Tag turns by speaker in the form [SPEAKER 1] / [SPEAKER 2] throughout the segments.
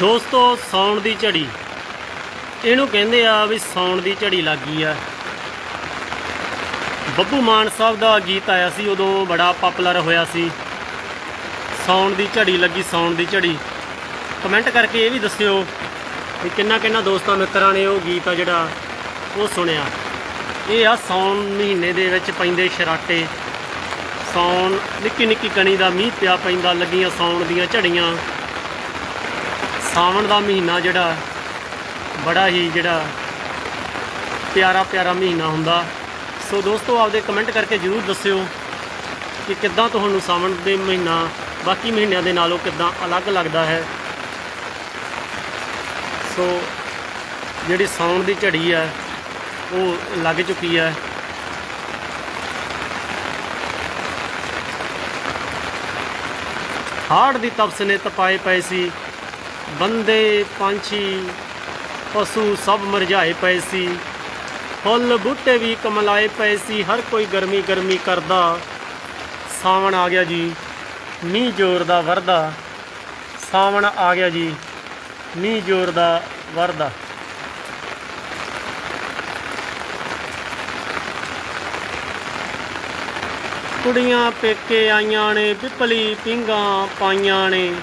[SPEAKER 1] ਦੋਸਤੋ, ਸੌਣ ਦੀ ਝੜੀ। ਇਹਨੂੰ ਕਹਿੰਦੇ ਆ ਵੀ ਸੌਣ ਦੀ ਝੜੀ ਲੱਗੀ ਆ। ਬੱਬੂ ਮਾਨ ਸਾਹਿਬ ਦਾ ਗੀਤ ਆਇਆ ਸੀ, ਉਦੋਂ ਬੜਾ ਪਪੂਲਰ ਹੋਇਆ ਸੀ। ਸੌਣ ਦੀ ਝੜੀ ਲੱਗੀ, ਸੌਣ ਦੀ ਝੜੀ। ਕਮੈਂਟ ਕਰਕੇ ਇਹ ਵੀ ਦੱਸਿਓ ਵੀ ਕਿੰਨਾ ਕਿੰਨਾ ਦੋਸਤਾਂ, ਮਿੱਤਰਾਂ ਨੇ ਉਹ ਗੀਤ ਆ ਜਿਹੜਾ ਉਹ ਸੁਣਿਆ। ਇਹ ਆ ਸੌਣ ਮਹੀਨੇ ਦੇ ਵਿੱਚ ਪੈਂਦੇ ਸ਼ਰਾਟੇ। ਸੌਣ ਨਿੱਕੀ ਨਿੱਕੀ ਕਣੀ ਦਾ ਮੀਂਹ ਪਿਆ ਪੈਂਦਾ, ਲੱਗੀਆਂ ਸੌਣ ਦੀਆਂ ਝੜੀਆਂ। ਸਾਵਣ ਦਾ ਮਹੀਨਾ ਜਿਹੜਾ ਬੜਾ ਹੀ ਜਿਹੜਾ ਪਿਆਰਾ ਪਿਆਰਾ ਮਹੀਨਾ ਹੁੰਦਾ। ਸੋ ਦੋਸਤੋ, ਆਪਦੇ ਕਮੈਂਟ ਕਰਕੇ ਜਰੂਰ ਦੱਸਿਓ ਕਿ ਕਿੱਦਾਂ ਤੁਹਾਨੂੰ ਸਾਵਣ ਦੇ ਮਹੀਨਾ, ਬਾਕੀ ਮਹੀਨਿਆਂ ਦੇ ਨਾਲੋਂ ਕਿੱਦਾਂ ਅਲੱਗ ਲੱਗਦਾ ਹੈ। ਸੋ ਜਿਹੜੀ ਸਾਉਣ ਦੀ ਝੜੀ ਹੈ, ਉਹ ਲੱਗ ਚੁੱਕੀ ਹੈ। ਹਾੜ ਦੀ ਤਪਸ ਨੇ ਤਪਾਏ ਪਏ ਸੀ। ਬੰਦੇ, ਪੰਛੀ, ਪਸ਼ੂ ਸਭ ਮਰਝਾਏ ਪਏ ਸੀ। ਫੁੱਲ, ਬੂਟੇ ਵੀ ਕਮਲਾਏ ਪਏ ਸੀ। ਹਰ ਕੋਈ ਗਰਮੀ ਗਰਮੀ ਕਰਦਾ। ਸਾਵਣ ਆ ਗਿਆ ਜੀ, ਮੀਂਹ ਜ਼ੋਰ ਦਾ ਵਰਦਾ। ਸਾਵਣ ਆ ਗਿਆ ਜੀ, ਮੀਂਹ ਜ਼ੋਰ ਦਾ ਵਰਦਾ। ਕੁੜੀਆਂ ਪੇਕੇ ਆਈਆਂ ਨੇ, ਪਿਪਲੀ ਪਿੰਗਾਂ ਪਾਈਆਂ ਨੇ।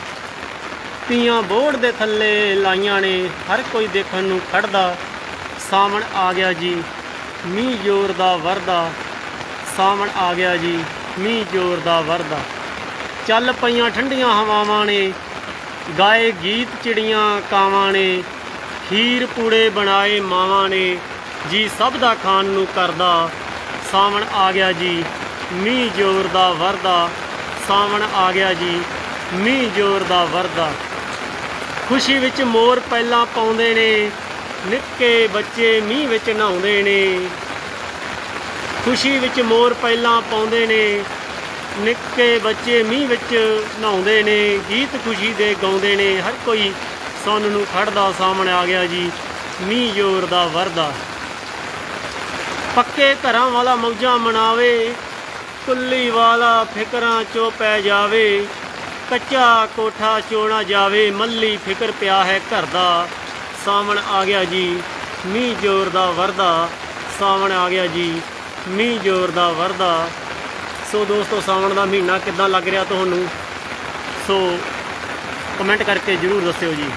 [SPEAKER 1] ਤੀਆਂ ਬੋੜ ਦੇ ਥੱਲੇ ਲਾਈਆਂ ਨੇ, ਹਰ ਕੋਈ ਦੇਖਣ ਨੂੰ ਖੜਦਾ। ਸਾਵਣ ਆ ਗਿਆ ਜੀ, ਮੀਂਹ ਜ਼ੋਰ ਦਾ ਵਰਦਾ। ਸਾਵਣ ਆ ਗਿਆ ਜੀ, ਮੀਂਹ ਜ਼ੋਰ ਦਾ ਵਰਦਾ। ਚੱਲ ਪਈਆਂ ਠੰਡੀਆਂ ਹਵਾਵਾਂ ਨੇ, ਗਾਏ ਗੀਤ ਚਿੜੀਆਂ ਕਾਵਾਂ ਨੇ, ਖੀਰ ਪੂੜੇ ਬਣਾਏ ਮਾਵਾਂ ਨੇ, ਜੀ ਸਭ ਦਾ ਖਾਣ ਨੂੰ ਕਰਦਾ। ਸਾਵਣ ਆ ਗਿਆ ਜੀ, ਮੀਂਹ ਜ਼ੋਰ ਦਾ ਵਰਦਾ। ਸਾਵਣ ਆ ਗਿਆ ਜੀ, ਮੀਂਹ ਜ਼ੋਰ ਦਾ ਵਰਦਾ। ਖੁਸ਼ੀ ਵਿੱਚ ਮੋਰ ਪਹਿਲਾਂ ਪਾਉਂਦੇ ਨੇ, ਨਿੱਕੇ ਬੱਚੇ ਮੀਂਹ ਵਿੱਚ ਨਹਾਉਂਦੇ ਨੇ। ਖੁਸ਼ੀ ਵਿੱਚ ਮੋਰ ਪਹਿਲਾਂ ਪਾਉਂਦੇ ਨੇ, ਨਿੱਕੇ ਬੱਚੇ ਮੀਂਹ ਵਿੱਚ ਨਹਾਉਂਦੇ ਨੇ। ਗੀਤ ਖੁਸ਼ੀ ਦੇ ਗਾਉਂਦੇ ਨੇ, ਹਰ ਕੋਈ ਸੁਣ ਨੂੰ ਖੜਦਾ ਸਾਹਮਣੇ ਆ ਗਿਆ ਜੀ, ਮੀਂਹ ਜ਼ੋਰ ਦਾ ਵਰਦਾ। ਪੱਕੇ ਘਰਾਂ ਵਾਲਾ ਮੌਜਾਂ ਮਨਾਵੇ, ਕੁੱਲੀ ਵਾਲਾ ਫਿਕਰਾਂ ਚੋਂ ਪੈ ਜਾਵੇ। ਕੱਚਾ ਕੋਠਾ ਚੋਣਾ ਜਾਵੇ, ਮੱਲੀ ਫਿਕਰ ਪਿਆ ਹੈ ਘਰ ਦਾ। ਸਾਵਣ ਆ ਗਿਆ ਜੀ, ਮੀਂਹ ਜ਼ੋਰ ਦਾ ਵਰਦਾ। ਸਾਵਣ ਆ ਗਿਆ ਜੀ, ਮੀਂਹ ਜ਼ੋਰ ਦਾ ਵਰਦਾ। ਸੋ ਦੋਸਤੋ, ਸਾਵਣ ਦਾ ਮਹੀਨਾ ਕਿੱਦਾਂ ਲੱਗ ਰਿਹਾ ਤੁਹਾਨੂੰ? ਸੋ ਕਮੈਂਟ ਕਰਕੇ ਜਰੂਰ ਦੱਸਿਓ ਜੀ।